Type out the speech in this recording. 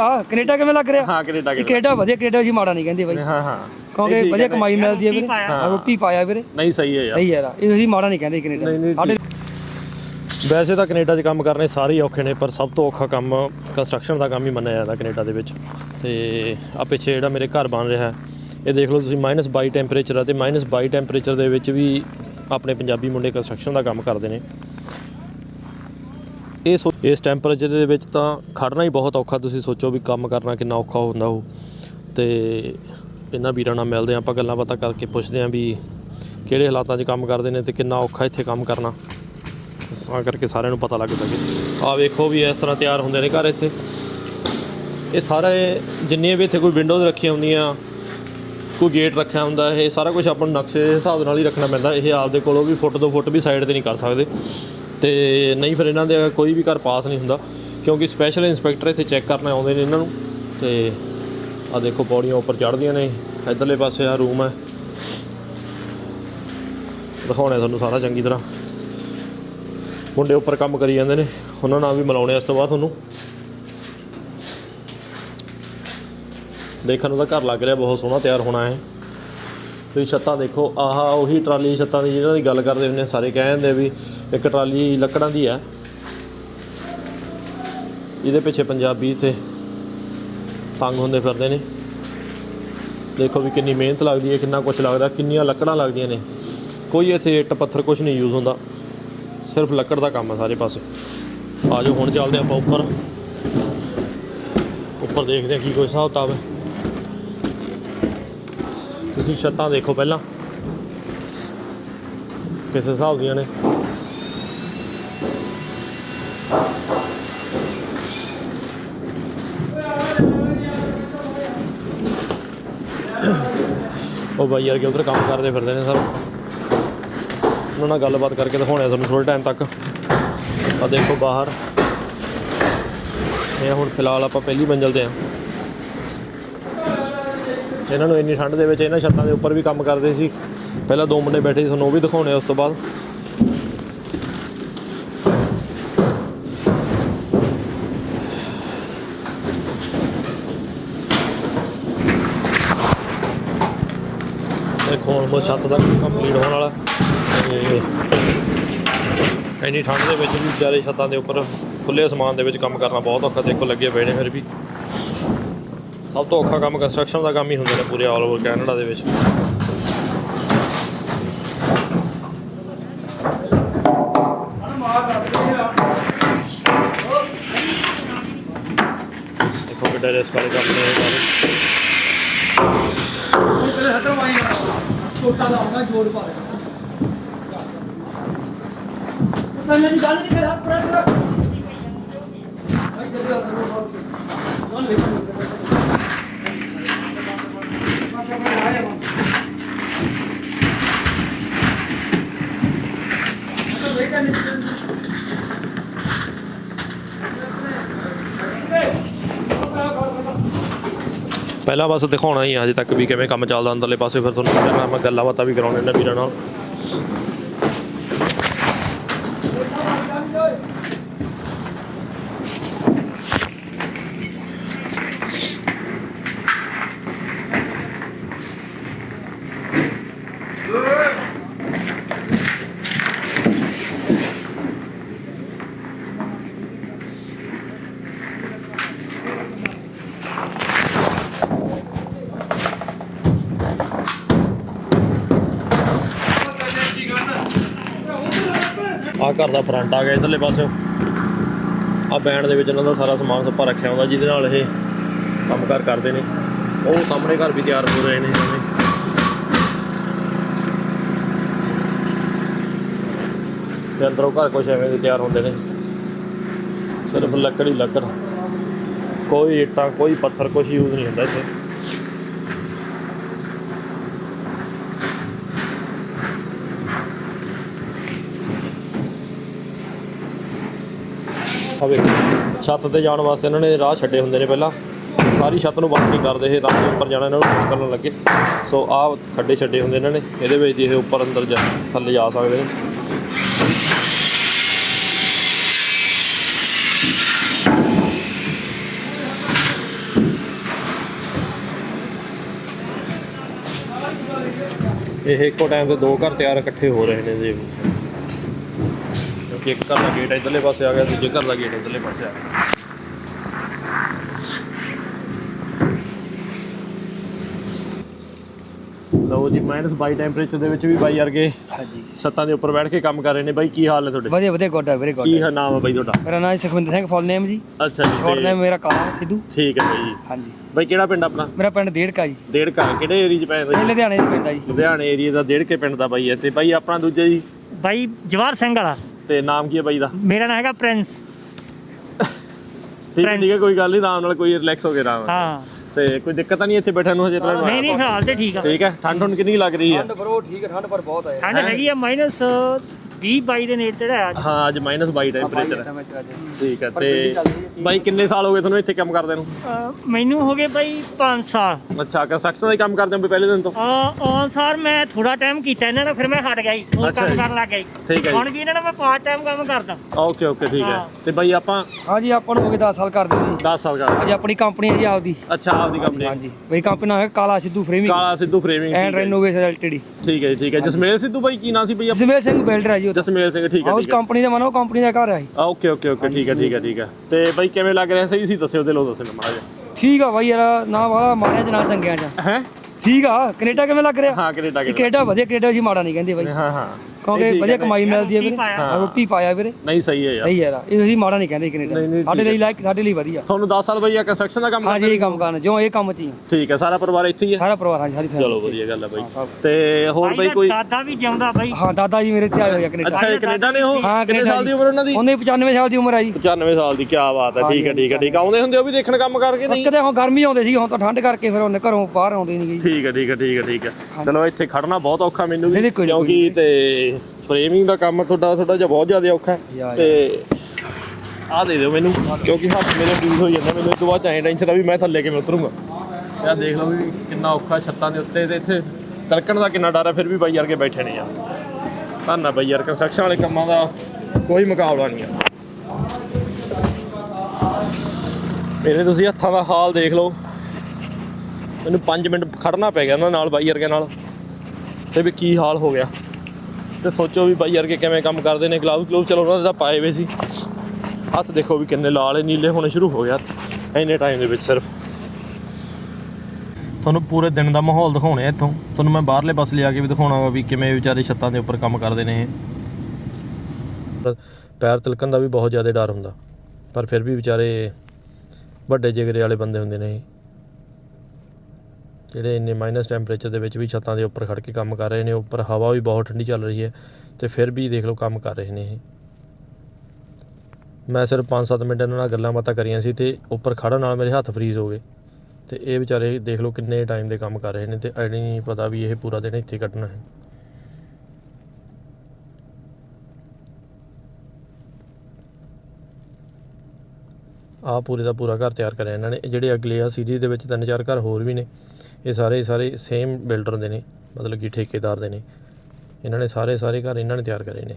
ਆ ਕੈਨੇਡਾ ਕਿਵੇਂ ਲੱਗ ਰਿਹਾ? ਹਾਂ ਕੈਨੇਡਾ ਇਹ ਕੈਨੇਡਾ ਵਧੀਆ ਕੈਨੇਡਾ ਜੀ ਮਾੜਾ ਨਹੀਂ ਕਹਿੰਦੇ ਬਾਈ। ਹਾਂ ਹਾਂ। ਕਿਉਂਕਿ ਵਧੀਆ ਕਮਾਈ ਮਿਲਦੀ ਹੈ ਵੀਰੇ। ਹਾਂ, ਰੋਟੀ ਪਾਇਆ ਵੀਰੇ। ਨਹੀਂ ਸਹੀ ਹੈ ਯਾਰ। ਸਹੀ ਹੈ ਇਹ ਅਸੀਂ ਮਾੜਾ ਨਹੀਂ ਕਹਿੰਦੇ ਕੈਨੇਡਾ। ਸਾਡੇ ਵੈਸੇ ਤਾਂ ਕੈਨੇਡਾ 'ਚ ਕੰਮ ਕਰਨੇ ਸਾਰੇ ਹੀ ਔਖੇ ਨੇ ਪਰ ਸਭ ਤੋਂ ਔਖਾ ਕੰਮ ਕੰਸਟਰਕਸ਼ਨ ਦਾ ਕੰਮ ਹੀ ਮੰਨਿਆ ਜਾਂਦਾ ਕੈਨੇਡਾ ਦੇ ਵਿੱਚ। ਤੇ ਆ ਪਿੱਛੇ ਜਿਹੜਾ ਮੇਰੇ ਘਰ ਬਣ ਰਿਹਾ ਹੈ, ਇਹ ਦੇਖ ਲਓ ਤੁਸੀਂ -22 ਟੈਂਪਰੇਚਰ ਆ ਤੇ -22 ਟੈਂਪਰੇਚਰ ਦੇ ਵਿੱਚ ਵੀ ਆਪਣੇ ਪੰਜਾਬੀ ਮੁੰਡੇ ਕੰਸਟਰਕਸ਼ਨ ਦਾ ਕੰਮ ਕਰਦੇ ਨੇ। ਇਹ ਸੋ- ਇਸ ਟੈਂਪਰੇਚਰ ਦੇ ਵਿੱਚ ਤਾਂ ਖੜਨਾ ਹੀ ਬਹੁਤ ਔਖਾ, ਤੁਸੀਂ ਸੋਚੋ ਵੀ ਕੰਮ ਕਰਨਾ ਕਿੰਨਾ ਔਖਾ ਹੁੰਦਾ ਉਹ। ਤੇ ਇਹਨਾਂ ਵੀਰਾਂ ਨਾਲ ਮਿਲਦੇ ਹਾਂ, ਆਪਾਂ ਗੱਲਾਂ ਬਾਤਾਂ ਕਰਕੇ ਪੁੱਛਦੇ ਹਾਂ ਵੀ ਕਿਹੜੇ ਹਾਲਾਤਾਂ 'ਚ ਕੰਮ ਕਰਦੇ ਨੇ ਤੇ ਕਿੰਨਾ ਔਖਾ ਇੱਥੇ ਕੰਮ ਕਰਨਾ। ਤਾਂ ਕਰਕੇ ਸਾਰਿਆਂ ਨੂੰ ਪਤਾ ਲੱਗ ਸਕੇ। ਆ ਵੇਖੋ ਵੀ ਇਸ ਤਰ੍ਹਾਂ ਤਿਆਰ ਹੁੰਦੇ ਨੇ ਘਰ ਇੱਥੇ। ਇਹ ਸਾਰੇ ਜਿੰਨੀਆਂ ਵੀ ਇੱਥੇ ਕੋਈ ਵਿੰਡੋਜ਼ ਰੱਖੀਆਂ ਹੁੰਦੀਆਂ, ਕੋਈ ਗੇਟ ਰੱਖਿਆ ਹੁੰਦਾ, ਇਹ ਸਾਰਾ ਕੁਝ ਆਪਾਂ ਨੂੰ ਨਕਸ਼ੇ ਦੇ ਹਿਸਾਬ ਨਾਲ ਹੀ ਰੱਖਣਾ ਪੈਂਦਾ। ਇਹ ਆਪਦੇ ਕੋਲੋਂ ਵੀ ਫੁੱਟ ਤੋਂ ਫੁੱਟ ਵੀ ਸਾਈਡ ਤੇ ਨਹੀਂ ਕਰ ਸਕਦੇ। ਤੇ ਨਹੀਂ ਫਿਰ ਇਹਨਾਂ ਦੇ ਕੋਈ ਵੀ ਘਰ ਪਾਸ ਨਹੀਂ ਹੁੰਦਾ, ਕਿਉਂਕਿ ਸਪੈਸ਼ਲ ਇੰਸਪੈਕਟਰ ਇੱਥੇ ਚੈੱਕ ਕਰਨ ਆਉਂਦੇ ਨੇ ਇਹਨਾਂ ਨੂੰ, ਤੇ ਆ ਦੇਖੋ ਪੌੜੀਆਂ ਉੱਪਰ ਚੜ੍ਹਦੀਆਂ ਨੇ, ਇਧਰਲੇ ਪਾਸੇ ਆ ਰੂਮ ਹੈ। ਦਿਖਾਉਣਾ ਤੁਹਾਨੂੰ ਸਾਰਾ ਚੰਗੀ ਤਰ੍ਹਾਂ। ਮੁੰਡੇ ਉੱਪਰ ਕੰਮ ਕਰੀ ਜਾਂਦੇ ਨੇ, ਉਹਨਾਂ ਨਾਲ ਵੀ ਮਿਲਾਉਣੇ ਇਸ ਤੋਂ ਬਾਅਦ ਤੁਹਾਨੂੰ। ਦੇਖਣ ਨੂੰ ਤਾਂ ਘਰ ਲੱਗ ਰਿਹਾ, ਬਹੁਤ ਸੋਹਣਾ ਤਿਆਰ ਹੋਣਾ ਹੈ। ਤੁਸੀਂ ਛੱਤਾਂ ਦੇਖੋ ਆਹਾ ਉਹੀ ਟਰਾਲੀ ਛੱਤਾਂ ਦੀ ਜਿਹਨਾਂ ਦੀ ਗੱਲ ਕਰਦੇ ਹੁੰਦੇ ਆ, ਸਾਰੇ ਕਹਿੰਦੇ ਵੀ ਇੱਕ ਟਰਾਲੀ ਲੱਕੜਾਂ ਦੀ ਹੈ ਇਹਦੇ ਪਿੱਛੇ ਪੰਜਾਬੀ ਤੇ ਤੰਗ ਹੁੰਦੇ ਫਿਰਦੇ ਨੇ। ਦੇਖੋ ਵੀ ਕਿੰਨੀ ਮਿਹਨਤ ਲੱਗਦੀ ਹੈ ਕਿੰਨਾ ਕੁਝ ਲੱਗਦਾ ਕਿੰਨੀਆਂ ਲੱਕੜਾਂ ਲੱਗਦੀਆਂ ਨੇ। ਕੋਈ ਇੱਥੇ ਇੱਟ ਪੱਥਰ ਕੁਝ ਨਹੀਂ ਯੂਜ਼ ਹੁੰਦਾ। ਸਿਰਫ ਲੱਕੜ ਦਾ ਕੰਮ ਹੈ ਸਾਰੇ ਪਾਸੇ। ਆ ਜਾਓ ਹੁਣ ਚੱਲਦੇ ਆਪਾਂ ਉੱਪਰ। ਉੱਪਰ ਦੇਖਦੇ ਹਾਂ ਕੀ ਕੋਈ ਹਿਸਾਬ ਕਿਤਾਬ ਹੈ। ਤੁਸੀਂ ਛੱਤਾਂ ਦੇਖੋ ਪਹਿਲਾਂ। ਕਿਸ ਹਿਸਾਬ ਦੀਆਂ ਨੇ। ਉਹ ਬਾਈ ਯਾਰ, ਕਿ ਉਧਰ ਕੰਮ ਕਰਦੇ ਫਿਰਦੇ ਨੇ ਸਰ। ਉਹਨਾਂ ਨਾਲ ਗੱਲਬਾਤ ਕਰਕੇ ਦਿਖਾਉਣੇ ਆ ਤੁਹਾਨੂੰ ਥੋੜੇ ਟਾਈਮ ਤੱਕ। ਆ ਦੇਖੋ ਬਾਹਰ। ਇਹ ਹੁਣ ਫਿਲਹਾਲ ਆਪਾਂ ਪਹਿਲੀ ਮੰਜ਼ਲ ਤੇ ਆ। ਇਹਨਾਂ ਨੂੰ ਇੰਨੀ ਠੰਡ ਦੇ ਵਿੱਚ ਇਹਨਾਂ ਛੱਤਾਂ ਦੇ ਉੱਪਰ ਵੀ ਕੰਮ ਕਰਦੇ ਸੀ। ਪਹਿਲਾਂ ਦੋ ਮੁੰਡੇ ਬੈਠੇ ਸੀ, ਤੁਹਾਨੂੰ ਉਹ ਵੀ ਦਿਖਾਉਣੇ ਉਸ ਤੋਂ ਬਾਅਦ। ਦੇਖੋ ਹੁਣ ਛੱਤ ਦਾ ਕੰਪਲੀਟ ਹੋਣ ਵਾਲਾ। ਤੇ ਇੰਨੀ ਠੰਡ ਦੇ ਵਿੱਚ ਵੀ ਵਿਚਾਰੇ ਛੱਤਾਂ ਦੇ ਉੱਪਰ ਖੁੱਲੇ ਅਸਮਾਨ ਦੇ ਵਿੱਚ ਕੰਮ ਕਰਨਾ ਬਹੁਤ ਔਖਾ, ਦੇਖੋ ਲੱਗੇ ਪਏ ਨੇ ਫਿਰ ਵੀ। ਸਭ ਤੋਂ ਔਖਾ ਕੰਮ ਕੰਸਟਰਕਸ਼ਨ ਦਾ ਕੰਮ ਹੀ ਹੁੰਦੇ ਨੇ ਪੂਰੇ ਆਲ ਓਵਰ ਕੈਨੇਡਾ ਦੇ ਵਿੱਚ। ਦੇਖੋ ਕਿੱਡਾ ਰਿਸਕ ਵਾਲੇ ਕੰਮ ਨੇ ਇਹ ਤੇਰੇ ਹੱਥੋਂ ਮਾਈ ਛੋਟਾ ਦਾ ਹੋਣਾ ਜੋੜ ਪਾ ਦੇ। ਤਾਂ ਮੇਰੀ ਗੱਲ ਨਹੀਂ ਕਰ ਹੱਥ ਪ੍ਰੈਸ ਰੱਖ। ਭਾਈ, ਜਲਦੀ ਆ ਕੌਣ ਪਹਿਲਾਂ ਬਸ ਦਿਖਾਉਣਾ ਹੀ ਆ ਅਜੇ ਤੱਕ ਵੀ ਕਿਵੇਂ ਕੰਮ ਚੱਲਦਾ ਅੰਦਰਲੇ ਪਾਸੇ, ਫਿਰ ਤੁਹਾਨੂੰ ਮੈਂ ਗੱਲਾਂ ਬਾਤਾਂ ਵੀ ਕਰਾਉਣੇ ਨੇ ਵੀਰਾਂ ਨਾਲ। ਆ ਘਰ ਦਾ ਫਰੰਟ ਆ ਗਿਆ ਇਧਰਲੇ ਪਾਸੇ। ਆ ਬੈਂਡ ਦੇ ਵਿੱਚ ਇਹਨਾਂ ਦਾ ਸਾਰਾ ਸਮਾਨ ਸੱਪਾ ਰੱਖਿਆ ਹੁੰਦਾ, ਜਿਹਦੇ ਨਾਲ ਇਹ ਕੰਮ ਕੰਮਕਾਰ ਕਰਦੇ ਨੇ। ਉਹ ਸਾਹਮਣੇ ਘਰ ਵੀ ਤਿਆਰ ਹੋ ਰਹੇ ਨੇ ਜਿਵੇਂ ਤੇ ਅੰਦਰੋਂ ਘਰ ਕੁਛ ਐਵੇਂ ਦੇ ਤਿਆਰ ਹੁੰਦੇ ਨੇ। ਸਿਰਫ ਲੱਕੜ ਹੀ ਲੱਕੜ ਕੋਈ ਇੱਟਾਂ, ਕੋਈ ਪੱਥਰ, ਕੁਛ ਯੂਜ਼ ਨਹੀਂ ਹੁੰਦਾ ਇੱਥੇ। ਆ ਵੇਖੋ ਛੱਤ ਤੇ ਜਾਣ ਵਾਸਤੇ ਇਹਨਾਂ ਨੇ ਰਾਹ ਛੱਡੇ ਹੁੰਦੇ ਨੇ ਪਹਿਲਾਂ। ਸਾਰੀ ਛੱਤ ਨੂੰ ਬੰਦ ਕਰਦੇ ਸੀ, ਰਾਹ ਦੇ ਉੱਪਰ ਜਾਣਾ ਇਹਨਾਂ ਨੂੰ ਮੁਸ਼ਕਲ ਨਾ ਲੱਗੇ। ਸੋ ਆਹ ਖੱਡੇ ਛੱਡੇ ਹੁੰਦੇ ਇਹਨਾਂ ਨੇ, ਇਹਦੇ ਵਿੱਚ ਦੀ ਇਹ ਉੱਪਰ ਅੰਦਰ ਜਾ ਥੱਲੇ ਜਾ ਸਕਦੇ ਨੇ। ਇਹ ਇੱਕੋ ਟਾਈਮ ਤੇ ਦੋ ਘਰ ਤਿਆਰ ਇਕੱਠੇ ਹੋ ਰਹੇ ਨੇ ਜੀ। ਕਿਉਂਕਿ ਇੱਕ ਘਰ ਦਾ ਗੇਟ ਇਧਰਲੇ ਪਾਸੇ ਆ ਗਿਆ ਦੂਜੇ ਘਰ ਦਾ ਗੇਟ ਇਧਰਲੇ ਪਾਸੇ ਆ ਗਿਆ। ਲਓ ਜੀ ਮਾਈਨਸ 22 ਟੈਂਪਰੇਚਰ ਦੇ ਵਿੱਚ ਵੀ ਬਾਈ ਵਰਗੇ ਹਾਂਜੀ। ਛੱਤਾਂ ਦੇ ਉੱਪਰ ਬੈਠ ਕੇ ਕੰਮ ਕਰ ਰਹੇ ਨੇ ਬਾਈ ਕੀ ਹਾਲ ਹੈ ਤੁਹਾਡੇ? ਵਧੀਆ ਵਧੀਆ ਗੁੱਡ ਹੈ ਵੀਰੇ ਗੁੱਡ ਕੀ ਹੈ ਨਾਮ ਹੈ ਬਾਈ ਤੁਹਾਡਾ? ਮੇਰਾ ਨਾਮ ਸੁਖਵਿੰਦਰ ਸਿੰਘ ਫੁੱਲ ਨੇਮ ਜੀ। ਅੱਛਾ ਜੀ ਤੇ- ਨੇਮ ਮੇਰਾ ਕਾਲਾ ਸਿੱਧੂ। ਠੀਕ ਹੈ ਬਾਈ ਜੀ। ਹਾਂਜੀ। ਬਾਈ ਕਿਹੜਾ ਪਿੰਡ ਆਪਣਾ? ਮੇਰਾ ਪਿੰਡ ਡੇੜਕਾ ਜੀ। ਡੇਢ ਕਾ ਕਿਹੜੇ ਏਰੀਆ 'ਚ ਪੈਂਦਾ ਇਹ ਜੀ ਲੁਧਿਆਣੇ ਚ ਪੈਂਦਾ ਜੀ। ਲੁਧਿਆਣੇ ਏਰੀਆ ਦਾ ਡੇਢ ਕੇ ਪਿੰਡ ਦਾ ਬਾਈ ਹੈ ਤੇ ਬਾਈ ਆਪਣਾ ਦੂਜਾ ਜੀ? ਬਾਈ ਜਵਾਰ ਸਿੰਘ ਵਾਲਾ। ਤੇ ਨਾਮ ਕੀ ਹੈ ਬਾਈ ਦਾ? ਮੇਰਾ ਨਾਮ ਹੈਗਾ ਪ੍ਰਿੰਸ। ਠੀਕ ਹੈ ਠੀਕ ਹੈ ਕੋਈ ਗੱਲ ਨਹੀਂ ਆਰਾਮ ਨਾਲ ਕੋਈ ਰਿਲੈਕਸ ਹੋ ਕੇ ਆਰਾਮ ਨਾਲ। ਹਾਂ। ਤੇ ਕੋਈ ਦਿੱਕਤ ਤਾਂ ਨਹੀਂ ਇੱਥੇ ਬੈਠਣ ਨੂੰ ਹਜੇ ਟਾਈਮ ਨਹੀਂ ਨਹੀਂ ਫਿਲਹਾਲ ਤੇ ਠੀਕ ਆ। ਠੀਕ ਹੈ ਠੰਡ ਹੁਣ ਕਿੰਨੀ ਲੱਗ ਰਹੀ ਹੈ? ਠੰਡ ਬਰੋ ਠੀਕ ਹੈ ਠੰਡ ਪਰ ਬਹੁਤ ਹੈ ਠੰਡ ਹੈਗੀ ਆ ਮਾਈਨਸ 20 22 ਦੇ ਨੇੜੇ ਤੇੜਾ ਆ ਹਾਂ ਅੱਜ -22 ਟੈਂਪਰੇਚਰ ਹੈ। ਠੀਕ ਹੈ ਤੇ ਬਾਈ ਕਿੰਨੇ ਸਾਲ ਹੋ ਗਏ ਤੁਹਾਨੂੰ ਇੱਥੇ ਕੰਮ ਕਰਦੇ ਨੂੰ? ਅਹ ਮੈਨੂੰ ਹੋ ਗਏ ਬਾਈ 5 ਸਾਲ। ਅੱਛਾ ਕੰਸਟਰਕਸ਼ਨ ਦਾ ਹੀ ਕੰਮ ਕਰਦੇ ਹੋ ਵੀ ਪਹਿਲੇ ਦਿਨ ਤੋਂ? ਔਨ ਸਾਰ ਮੈਂ ਥੋੜਾ ਟਾਈਮ ਕੀਤਾ ਇਹਨਾਂ ਨਾਲ ਫਿਰ ਮੈਂ ਹਟ ਗਿਆ ਜੀ ਹੋਰ ਅੱਛਾ ਕੰਮ ਜੀ। ਕਰਨ ਲੱਗ ਗਿਆ ਜੀ। ਠੀਕ ਹੈ ਹੁਣ ਵੀ ਇਹਨਾਂ ਨਾਲ ਮੈਂ ਪਾਰਟ ਟਾਈਮ ਕੰਮ ਕਰਦਾ। ਓਕੇ ਓਕੇ ਠੀਕ ਹੈ ਹਾਂ। ਤੇ ਬਾਈ ਆਪਾਂ ਹਾਂਜੀ ਆਪਾਂ ਨੂੰ ਹੋ ਗਏ 10 ਸਾਲ ਕਰਦੇ ਜੀ 10 ਸਾਲ ਕਰ ਹਾਂਜੀ ਆਪਣੀ ਕੰਪਨੀ ਹੈ ਜੀ ਆਪਦੀ। ਅੱਛਾ ਆਪਦੀ ਕੰਪਨੀ ਹਾਂਜੀ ਮੇਰੀ ਕੰਪਨੀ ਨਾਮ ਹੈ Kala Sidhu framing Kala Sidhu framing and renovation LTD ਠੀਕ ਹੈ ਜੀ ਠੀਕ ਹੈ ਜਸਮੇਲ ਸਿੱਧੂ ਬਾਈ ਕੀ ਨਾਂ ਸੀ ਬਈ? ਜਸਮੇਲ ਸਿੰਘ ਬਿਲਡਰ ਹੈ ਜੀ ਉਹ। ਜਸਮੇਲ ਸਿੰਘ ਠੀਕ ਹੈ ਉਸ ਠੀਕ ਕੰਪਨੀ ਦਾ ਮਨੋ ਕੰਪਨੀ ਦਾ ਘਰ ਹੈ ਜੀ। ਓਕੇ ਓਕੇ ਓਕੇ ਠੀਕ ਹੈ ਠੀਕ ਹੈ ਠੀਕ ਹੈ ਤੇ ਬਾਈ ਕਿਵੇਂ ਲੱਗ ਰਿਹਾ? ਸਹੀ ਸੀ ਦੱਸਿਓ ਦਿਲੋਂ ਦੱਸਣਾ ਮਾੜਾ ਜਿਹਾ। ਠੀਕ ਆ ਬਾਈ ਯਾਰ ਨਾ ਵਾਲਾ ਮਾਰਿਆ ਚ ਨਾ ਚੰਗਿਆਂ ਚ। ਹੈ? ਠੀਕ ਆ ਕੈਨੇਡਾ ਕਿਵੇਂ ਲੱਗ ਰਿਹਾ? ਹਾਂ ਕੈਨੇਡਾ ਕੈਨੇਡਾ ਵਧੀਆ ਕੈਨੇਡਾ ਜੀ ਮਾੜਾ ਨਹੀਂ ਕਹਿੰਦੇ ਬਾਈ। ਹਾਂ ਹਾਂ। ਕਿਉਂਕਿ ਵਧੀਆ ਕਮਾਈ ਮਿਲਦੀ ਹੈ ਵੀਰੇ। ਹਾਂ, ਰੋਟੀ ਪਾਇਆ ਵੀਰੇ। ਨਹੀਂ ਸਹੀ ਹੈ ਯਾਰ। ਸਹੀ ਹੈ ਇਹ ਅਸੀਂ ਮਾੜਾ ਨਹੀਂ ਕਹਿੰਦੇ ਕੈਨੇਡਾ। ਸਾਡੇ ਲਈ ਲਾਇਕ ਸਾਡੇ ਲਈ ਵਧੀਆ। ਤੁਹਾਨੂੰ 10 ਸਾਲ ਬਈ ਆ ਕੰਸਟਰਕਸ਼ਨ ਦਾ ਕੰਮ ਹਾਂਜੀ ਇਹ ਕੰਮ ਕਰਨ। ਜੋ ਇਹ ਕੰਮ ਚ ਹੀ। ਠੀਕ ਹੈ ਸਾਰਾ ਪਰਿਵਾਰ ਇੱਥੇ ਹੀ ਹੈ? ਸਾਰਾ ਪਰਿਵਾਰ ਹਾਂਜੀ ਸਾਰੀ ਚਲੋ ਵਧੀਆ ਗੱਲ ਹੈ ਬਾਈ। ਤੇ ਹੋਰ ਬਾਈ ਕੋਈ ਦਾਦਾ ਵੀ ਜਿਉਂਦਾ ਬਾਈ। ਹਾਂ ਦਾਦਾ ਜੀ ਮੇਰੇ ਇੱਥੇ ਆਏ ਹੋਏ ਆ ਕੈਨੇਡਾ। ਅੱਛਾ ਇਹ ਕੈਨੇਡਾ ਨੇ ਉਹ? ਹਾਂ ਕਿੰਨੇ ਸਾਲ ਦੀ ਉਮਰ ਉਹਨਾਂ ਦੀ? ਉਹਨੇ 95 ਸਾਲ ਦੀ ਉਮਰ ਆ ਜੀ 95 ਸਾਲ ਦੀ ਕੀ ਬਾਤ ਹੈ। ਠੀਕ ਹੈ ਠੀਕ ਹੈ ਠੀਕ ਹੈ। ਆਉਂਦੇ ਹੁੰਦੇ ਉਹ ਵੀ ਦੇਖਣ ਕੰਮ ਕਰਕੇ ਨਹੀਂ? ਕਦੇ ਹੁਣ ਗਰਮੀ ਆਉਂਦੇ ਸੀ ਹੁਣ ਤਾਂ ਠੰਡ ਕਰਕੇ ਫਿਰ ਉਹਨੇ ਘਰੋਂ ਬਾਹਰ ਆਉਂਦੇ ਨਹੀਂ ਜੀ। ਠੀਕ ਹੈ ਠੀਕ ਹੈ ਠੀਕ ਹੈ ਠੀਕ ਹੈ। ਚਲੋ ਇੱਥੇ ਖੜਨਾ ਬਹੁਤ ਔਖਾ ਮੈਨੂੰ ਵੀ ਕਿਉਂਕਿ ਤੇ ਫਰੇਮਿੰਗ ਦਾ ਕੰਮ ਤੁਹਾਡਾ ਤੁਹਾਡਾ ਜਿਹਾ ਬਹੁਤ ਜ਼ਿਆਦਾ ਔਖਾ ਹੈ। ਤੇ ਆਹ ਦੇ ਦਿਓ ਮੈਨੂੰ ਕਿਉਂਕਿ ਹੱਥ ਮੇਰੇ ਫੀਲ ਹੋ ਜਾਂਦਾ ਮੈਨੂੰ ਇਸ ਤੋਂ ਬਾਅਦ ਚਾਹੇ ਟੈਨਸ਼ਨ ਆ ਵੀ ਮੈਂ ਥੱਲੇ ਕਿਵੇਂ ਉਤਰੂੰਗਾ। ਯਾਰ ਦੇਖ ਲਓ ਵੀ ਕਿੰਨਾ ਔਖਾ ਛੱਤਾਂ ਦੇ ਉੱਤੇ ਤੇ ਇੱਥੇ ਤਿਲਕਣ ਦਾ ਕਿੰਨਾ ਡਰ ਹੈ ਫਿਰ ਵੀ ਬਾਈ ਯਾਰ ਕੇ ਬੈਠੇ ਨੇ ਯਾਰ। ਧੰਨਾ ਬਾਈ ਯਾਰ ਕੰਸਟਰਕਸ਼ਨ ਵਾਲੇ ਕੰਮਾਂ ਦਾ ਕੋਈ ਮੁਕਾਬਲਾ ਨਹੀਂ ਆ। ਮੇਰੇ ਤੁਸੀਂ ਹੱਥਾਂ ਦਾ ਹਾਲ ਦੇਖ ਲਓ। ਮੈਨੂੰ 5 ਮਿੰਟ ਖੜਨਾ ਪੈ ਗਿਆ ਉਹਨਾਂ ਨਾਲ ਬਾਈ ਵਰਗੇ ਨਾਲ। ਤੇ ਵੀ ਕੀ ਹਾਲ ਹੋ ਗਿਆ। ਤੇ ਸੋਚੋ ਵੀ ਬਾਈ ਵਰਗੇ ਕਿਵੇਂ ਕੰਮ ਕਰਦੇ ਨੇ ਗਲਾਵ ਗਲੂਵ ਚਲੋ ਉਹਨਾਂ ਦੇ ਤਾਂ ਪਾਏ ਹੋਏ ਸੀ। ਹੱਥ ਦੇਖੋ ਵੀ ਕਿੰਨੇ ਲਾਲ ਨੀਲੇ ਹੋਣੇ ਸ਼ੁਰੂ ਹੋ ਗਿਆ ਹੱਥ, ਇੰਨੇ ਟਾਈਮ ਦੇ ਵਿੱਚ ਸਿਰਫ। ਤੁਹਾਨੂੰ ਪੂਰੇ ਦਿਨ ਦਾ ਮਾਹੌਲ ਦਿਖਾਉਣੇ ਆ ਇੱਥੋਂ। ਤੁਹਾਨੂੰ ਮੈਂ ਬਾਹਰਲੇ ਪਾਸੇ ਲਿਆ ਕੇ ਵੀ ਦਿਖਾਉਣਾ ਵਾ ਵੀ ਕਿਵੇਂ ਵਿਚਾਰੇ ਛੱਤਾਂ ਦੇ ਉੱਪਰ ਕੰਮ ਕਰਦੇ ਨੇ ਇਹ। ਪੈਰ ਤਿਲਕਣ ਦਾ ਵੀ ਬਹੁਤ ਜ਼ਿਆਦਾ ਡਰ ਹੁੰਦਾ, ਪਰ ਫਿਰ ਵੀ ਵਿਚਾਰੇ ਵੱਡੇ ਜਿਗਰੇ ਵਾਲੇ ਬੰਦੇ ਹੁੰਦੇ ਨੇ ਇਹ। ਜਿਹੜੇ ਇੰਨੇ ਮਾਈਨਸ ਟੈਂਪਰੇਚਰ ਦੇ ਵਿੱਚ ਵੀ ਛੱਤਾਂ ਦੇ ਉੱਪਰ ਖੜ ਕੇ ਕੰਮ ਕਰ ਰਹੇ ਨੇ, ਉੱਪਰ ਹਵਾ ਵੀ ਬਹੁਤ ਠੰਡੀ ਚੱਲ ਰਹੀ ਹੈ ਤੇ ਫਿਰ ਵੀ ਦੇਖ ਲਓ ਕੰਮ ਕਰ ਰਹੇ ਨੇ ਇਹ। ਮੈਂ ਸਿਰਫ 5-7 ਮਿੰਟ ਇਹਨਾਂ ਨਾਲ ਗੱਲਾਂ ਬਾਤਾਂ ਕਰੀਆਂ ਸੀ ਤੇ ਉੱਪਰ ਖੜਨ ਨਾਲ ਮੇਰੇ ਹੱਥ ਫਰੀਜ਼ ਹੋ ਗਏ। ਤੇ ਇਹ ਵਿਚਾਰੇ ਦੇਖ ਲਓ ਕਿੰਨੇ ਟਾਈਮ ਦੇ ਕੰਮ ਕਰ ਰਹੇ ਨੇ ਤੇ ਐਡੀ ਨਹੀਂ ਪਤਾ ਵੀ ਇਹ ਪੂਰਾ ਦਿਨ ਇੱਥੇ ਕੱਢਣਾ ਹੈ। ਆ ਪੂਰੇ ਦਾ ਪੂਰਾ ਘਰ ਤਿਆਰ ਕਰਿਆ ਇਹਨਾਂ ਨੇ। ਜਿਹੜੇ ਅਗਲੇ ਆ, ਸੀਰੀਜ਼ ਦੇ ਵਿੱਚ ਤਿੰਨ ਚਾਰ ਘਰ ਹੋਰ ਵੀ ਨੇ। ਇਹ ਸਾਰੇ ਸਾਰੇ ਸੇਮ ਬਿਲਡਰ ਦੇ ਨੇ, ਮਤਲਬ ਕਿ ਠੇਕੇਦਾਰ ਦੇ ਨੇ। ਇਹਨਾਂ ਨੇ ਸਾਰੇ ਸਾਰੇ ਘਰ ਇਹਨਾਂ ਨੇ ਤਿਆਰ ਕਰੇ ਨੇ।